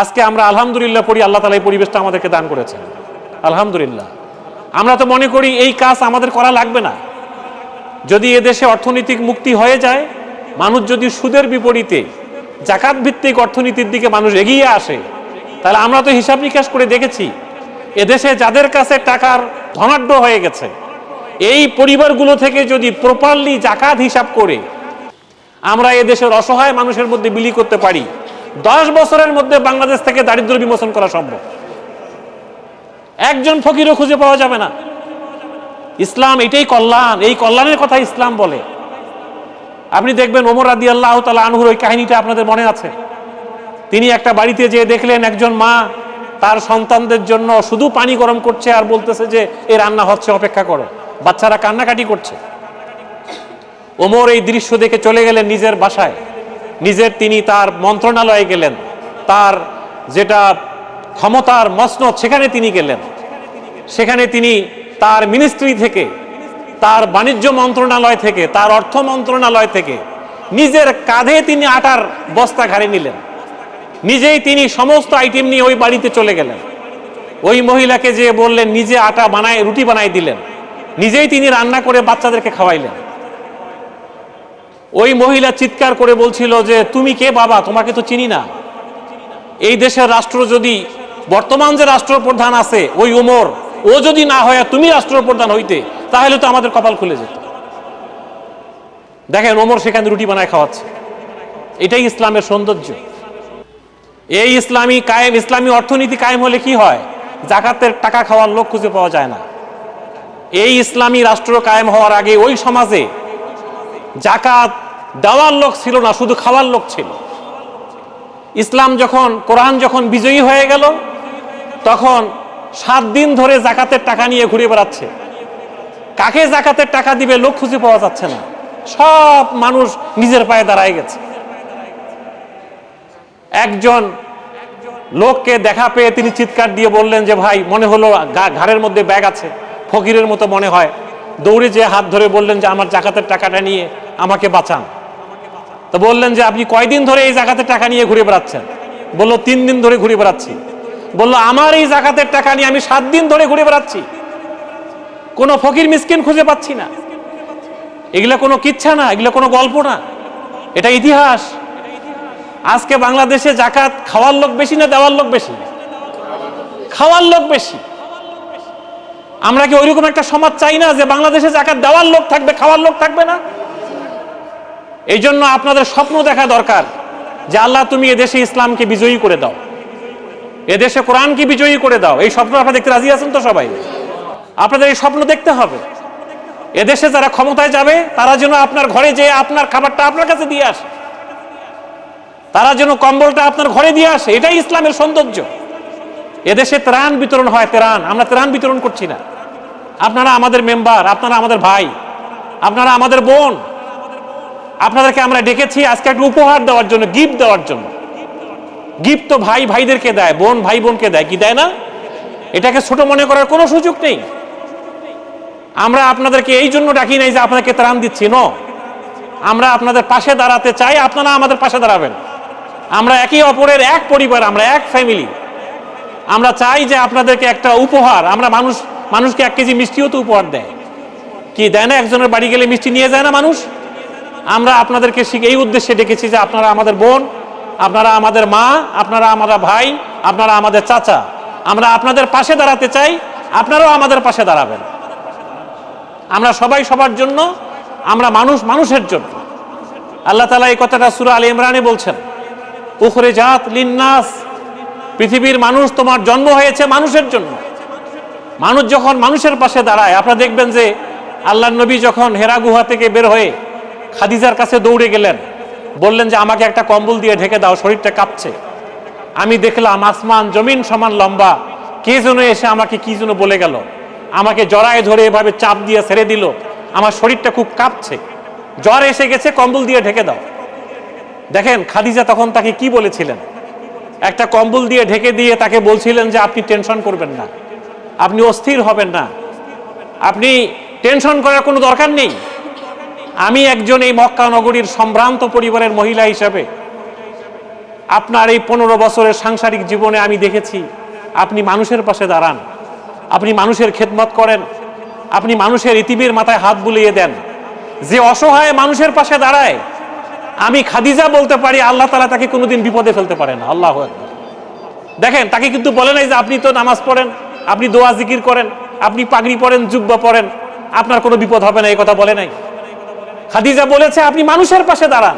আজকে আমরা আলহামদুলিল্লাহ পড়ি, আল্লাহ তালা এই পরিবেশটা আমাদেরকে দান করেছেন। আলহামদুলিল্লাহ। আমরা তো মনে করি এই কাজ আমাদের করা লাগবে না। যদি এদেশে অর্থনৈতিক মুক্তি হয়ে যায়, মানুষ যদি সুদের বিপরীতে জাকাত ভিত্তিক অর্থনীতির দিকে মানুষ এগিয়ে আসে, তাহলে আমরা তো হিসাব নিকাশ করে দেখেছি, এদেশে যাদের কাছে টাকার ধনাঢ্য হয়ে গেছে, এই পরিবারগুলো থেকে যদি প্রপারলি জাকাত হিসাব করে, আমরা এদেশের অসহায় মানুষের মধ্যে বিলি করতে পারি দশ বছরের মধ্যে বাংলাদেশ থেকে দারিদ্র বিমোচন করা সম্ভব। একজন ফকিরও খুঁজে পাওয়া যাবে না। ইসলাম এটাই কল্যাণ। এই কল্যাণের কথা ইসলাম বলে। আপনি দেখবেন ওমর আদি আল্লাহ তালা আনহুর ওই কাহিনীটা আপনাদের মনে আছে? তিনি একটা বাড়িতে যেয়ে দেখলেন একজন মা, তার সন্তানদের জন্য শুধু পানি গরম করছে আর বলতেছে যে, এ রান্না হচ্ছে, অপেক্ষা করো। বাচ্চারা কান্নাকাটি করছে। ওমর এই দৃশ্য দেখে চলে গেলেন নিজের বাসায়। নিজের তিনি তার মন্ত্রণালয়ে গেলেন। তার যেটা ক্ষমতার মসনদ, সেখানে তিনি গেলেন। সেখানে তিনি তার মিনিস্ট্রি থেকে, তার বাণিজ্য মন্ত্রণালয় থেকে, তার অর্থ মন্ত্রণালয় থেকে নিজের কাঁধে তিনি আটার বস্তা ঘাড়ে নিলেন। নিজেই তিনি সমস্ত আইটেম নিয়ে ওই বাড়িতে চলে গেলেন। ওই মহিলাকে যে বললেন, নিজে আটা বানায়, রুটি বানাই দিলেন। নিজেই তিনি রান্না করে বাচ্চাদেরকে খাওয়াইলেন। ওই মহিলা চিৎকার করে বলছিল যে, তুমি কে বাবা? তোমাকে তো চিনি না। এই দেশের রাষ্ট্র যদি, বর্তমান যে রাষ্ট্রপ্রধান আছে, ওই উমর ও যদি না হয় তুমি রাষ্ট্রপ্রধান হইতে, তাহলে তো আমাদের কপাল খুলে যেত। দেখেন, ওমর সেখানে রুটি বানায় খাওয়াচ্ছে। এটাই ইসলামের সৌন্দর্য। এই ইসলামী কায়েম, ইসলামী অর্থনীতি কায়েম হলে কি হয়? জাকাতের টাকা খাওয়ার লোক খুঁজে পাওয়া যায় না। এই ইসলামী রাষ্ট্র কায়েম হওয়ার আগে ওই সমাজে জাকাত দেওয়ার লোক ছিল না, শুধু খাওয়ার লোক ছিল। ইসলাম যখন, কোরআন যখন বিজয়ী হয়ে গেল, তখন সাত দিন ধরে জাকাতের টাকা নিয়ে ঘুরে বেড়াচ্ছে। কাকে জাকাতের টাকা দিবে লোক খুঁজে পাওয়া যাচ্ছে না। সব মানুষ নিজের পায়ে দাঁড়ায় গেছে। একজন লোককে দেখা পেয়ে তিনি চিৎকার দিয়ে বললেন যে, ভাই, মনে হলো ঘাড়ের মধ্যে ব্যাগ আছে। ফকিরের মতো মনে হয়। দৌড়ে যে হাত ধরে বললেন যে, আমার জাকাতের টাকাটা নিয়ে আমাকে বাঁচান। তো বললেন যে, আপনি কয়দিন ধরে এই জাকাতের টাকা নিয়ে ঘুরে বেড়াচ্ছেন? বলল, তিন দিন ধরে ঘুরে বেড়াচ্ছি। বলল, আমার এই জাকাতের টাকা নিয়ে আমি সাত দিন ধরে ঘুরে বেড়াচ্ছি। কোনো ফকির মিসকিন খুঁজে পাচ্ছি না। এগুলো কোনো কিচ্ছা না, এগুলো কোনো গল্প না। এটা ইতিহাস। আজকে বাংলাদেশে জাকাত খাওয়ার লোক বেশি না দেওয়ার লোক বেশি? খাওয়ার লোক বেশি। আমরা কি ওইরকম একটা সমাজ চাই না যে, বাংলাদেশে জাকাত দেওয়ার লোক থাকবে, খাওয়ার লোক থাকবে না? এই জন্য আপনাদের স্বপ্ন দেখা দরকার যে আল্লাহ তুমি এদেশে ইসলামকে বিজয়ী করে দাও। এদেশে কোরআনকে বিজয়ী করে দাও। এই স্বপ্ন আপনারা দেখতে রাজি আছেন তো সবাই? আপনাদের এই স্বপ্ন দেখতে হবে। এদেশে যারা ক্ষমতায় যাবে, তারা যেন আপনার ঘরে যেয়ে আপনার খাবারটা আপনার কাছে দিয়ে আসে। তারা যেন কম্বলটা আপনার ঘরে দিয়ে আসে। এটাই ইসলামের সৌন্দর্য। এদেশে ত্রাণ বিতরণ হয়, ত্রাণ। আমরা ত্রাণ বিতরণ করছি না। আপনারা আমাদের মেম্বার, আপনারা আমাদের ভাই, আপনারা আমাদের বোন আপনাদেরকে আমরা ডেকেছি আজকে একটা উপহার দেওয়ার জন্য গিফট দেওয়ার জন্য। গিফট তো ভাই ভাইদেরকে দেয়, বোন ভাই বোনকে দেয়, কি দেয় না? এটাকে ছোট মনে করার কোনো সুযোগ নেই। আমরা আপনাদেরকে এই জন্য ডাকি নাই যে আপনাদেরকে ত্রাণ দিচ্ছি ন আমরা আপনাদের পাশে দাঁড়াতে চাই, আপনারা আমাদের পাশে দাঁড়াবেন। আমরা একে অপরের এক পরিবার, আমরা এক ফ্যামিলি আমরা চাই যে আপনাদেরকে একটা উপহার, আমরা মানুষ, মানুষকে এক কেজি মিষ্টিও তো উপহার দেয়। কি দেয় না? একজনের বাড়ি গেলে মিষ্টি নিয়ে যায় না মানুষ? আমরা আপনাদেরকে শিখ- এই উদ্দেশ্যে ডেকেছি যে আপনারা আমাদের বোন, আপনারা আমাদের মা, আপনারা আমাদের ভাই, আপনারা আমাদের চাচা। আমরা আপনাদের পাশে দাঁড়াতে চাই, আপনারাও আমাদের পাশে দাঁড়াবেন। আমরা সবাই সবার জন্য, আমরা মানুষ মানুষের জন্য। আল্লাহ তালা এই কথাটা সুরা আলী ইমরানে বলছেন উখরে জাত লিন্নাস, পৃথিবীর মানুষ তোমার জন্ম হয়েছে মানুষের জন্য। মানুষ যখন মানুষের পাশে দাঁড়ায়, আপনারা দেখবেন যে আল্লাহ নবী যখন হেরা গুহা থেকে বের হয়ে খাদিজার কাছে দৌড়ে গেলেন। বললেন যে, আমাকে একটা কম্বল দিয়ে ঢেকে দাও, শরীরটা কাঁপছে। আমি দেখলাম আসমান, জমিন সমান লম্বা। কে যেন এসে আমাকে কি যেন বলে গেল। আমাকে জড়ায় ধরে এভাবে চাপ দিয়ে ছেড়ে দিল। আমার শরীরটা খুব কাঁপছে। জ্বর এসে গেছে, কম্বল দিয়ে ঢেকে দাও। দেখেন, খাদিজা তখন তাকে কি বলেছিলেন? একটা কম্বল দিয়ে ঢেকে দিয়ে তাকে বলছিলেন যে, আপনি টেনশন করবেন না। আপনি অস্থির হবেন না। আপনি টেনশন করার কোনো দরকার নেই। আমি একজন এই মক্কা নগরীর সম্ভ্রান্ত পরিবারের মহিলা হিসাবে। আপনার এই পনেরো বছরের সাংসারিক জীবনে আমি দেখেছি, আপনি মানুষের পাশে দাঁড়ান, আপনি মানুষের খেদমত করেন, আপনি মানুষের ইতিমের মাথায় হাত বুলিয়ে দেন। যে অসহায় মানুষের পাশে দাঁড়ায়, আমি খাদিজা বলতে পারি, আল্লাহ তালা তাকে কোনোদিন বিপদে ফেলতে পারে না। আল্লাহ দেখেন, তাকে কিন্তু বলে নাই যে আপনি তো নামাজ পড়েন, আপনি দোয়া জিকির করেন, আপনি পাগড়ি পরেন, জুব্বা পরেন, আপনার কোনো বিপদ হবে না, এই কথা বলে নাই। খাদিজা বলেছে, আপনি মানুষের পাশে দাঁড়ান।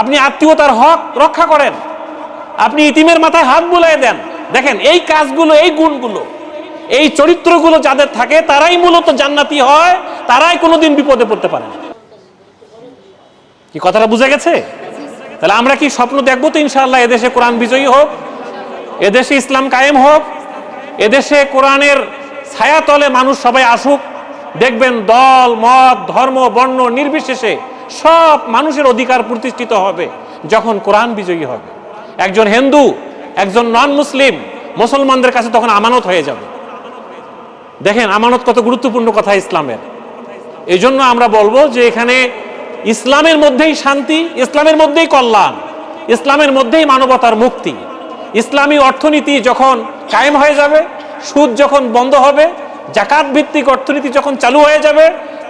আপনি আত্মীয়তার হক রক্ষা করেন। আপনি ইতিমের মাথায় হাত বুলাই দেন। দেখেন, এই কাজগুলো, এই গুণগুলো, এই চরিত্রগুলো যাদের থাকে, তারাই মূলত জান্নাতি হয়, তারাই কোনোদিন বিপদে পড়তে পারে কি কথাটা বুঝে গেছে? তাহলে আমরা কি স্বপ্ন দেখব তো ইনশাআল্লাহ, এদেশে কোরআন বিজয়ী হোক, এদেশে ইসলাম কায়েম হোক, এদেশে কোরআনের ছায়াতলে মানুষ সবাই আসুক দেখবেন দল, মত, ধর্ম, বর্ণ নির্বিশেষে সব মানুষের অধিকার প্রতিষ্ঠিত হবে যখন কোরআন বিজয়ী হবে। একজন হিন্দু, একজন নন মুসলিম মুসলমানদের কাছে তখন আমানত হয়ে যাবে। দেখেন, আমানত কত গুরুত্বপূর্ণ কথা ইসলামের। এই জন্য আমরা বলব যে এখানে ইসলামের মধ্যেই শান্তি, ইসলামের মধ্যেই কল্যাণ, ইসলামের মধ্যেই মানবতার মুক্তি। ইসলামী অর্থনীতি যখন কায়েম হয়ে যাবে, সুদ যখন বন্ধ হবে জাকাত ভিত্তিক অর্থনীতি যখন চালু হয়ে যাবে,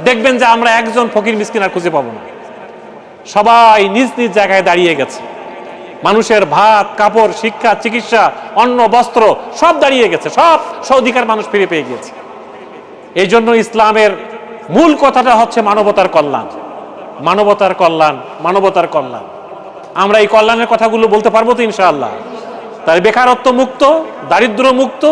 দেখবেন যে আমরা একজন ফকির মিসকিন আর খুঁজে পাবো না। সবাই নিজ নিজ জায়গায় দাঁড়িয়ে গেছে। মানুষের ভাত, কাপড়, শিক্ষা, চিকিৎসা, অন্ন, বস্ত্র সব দাঁড়িয়ে গেছে, সব অধিকার মানুষ ফিরে পেয়ে গিয়েছে। এই জন্য ইসলামের মূল কথাটা হচ্ছে মানবতার কল্যাণ। মানবতার কল্যাণ মানবতার কল্যাণ। আমরা এই কল্যাণের কথাগুলো বলতে পারব তো ইনশাআল্লাহ। তাই বেকারত্ব মুক্ত দারিদ্র মুক্ত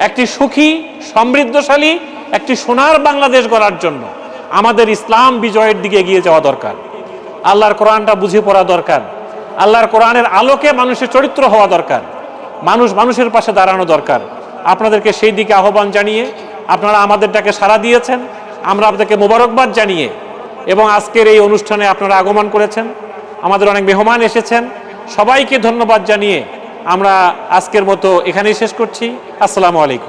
একটি সুখী, সমৃদ্ধশালী, একটি সোনার বাংলাদেশ গড়ার জন্য আমাদের ইসলাম বিজয়ের দিকে এগিয়ে যাওয়া দরকার। আল্লাহর কোরআনটা বুঝে পড়া দরকার। আল্লাহর কোরআনের আলোকে মানুষের চরিত্র হওয়া দরকার। মানুষ মানুষের পাশে দাঁড়ানো দরকার। আপনাদেরকে সেই দিকে আহ্বান জানিয়ে আপনারা আমাদেরটাকে সাড়া দিয়েছেন। আমরা আপনাদেরকে মোবারকবাদ জানিয়ে এবং আজকের এই অনুষ্ঠানে আপনারা আগমন করেছেন। আমাদের অনেক মেহমান এসেছেন। সবাইকে ধন্যবাদ জানিয়ে আমরা আজকের মতো এখানেই শেষ করছি। আসসালামু আলাইকুম।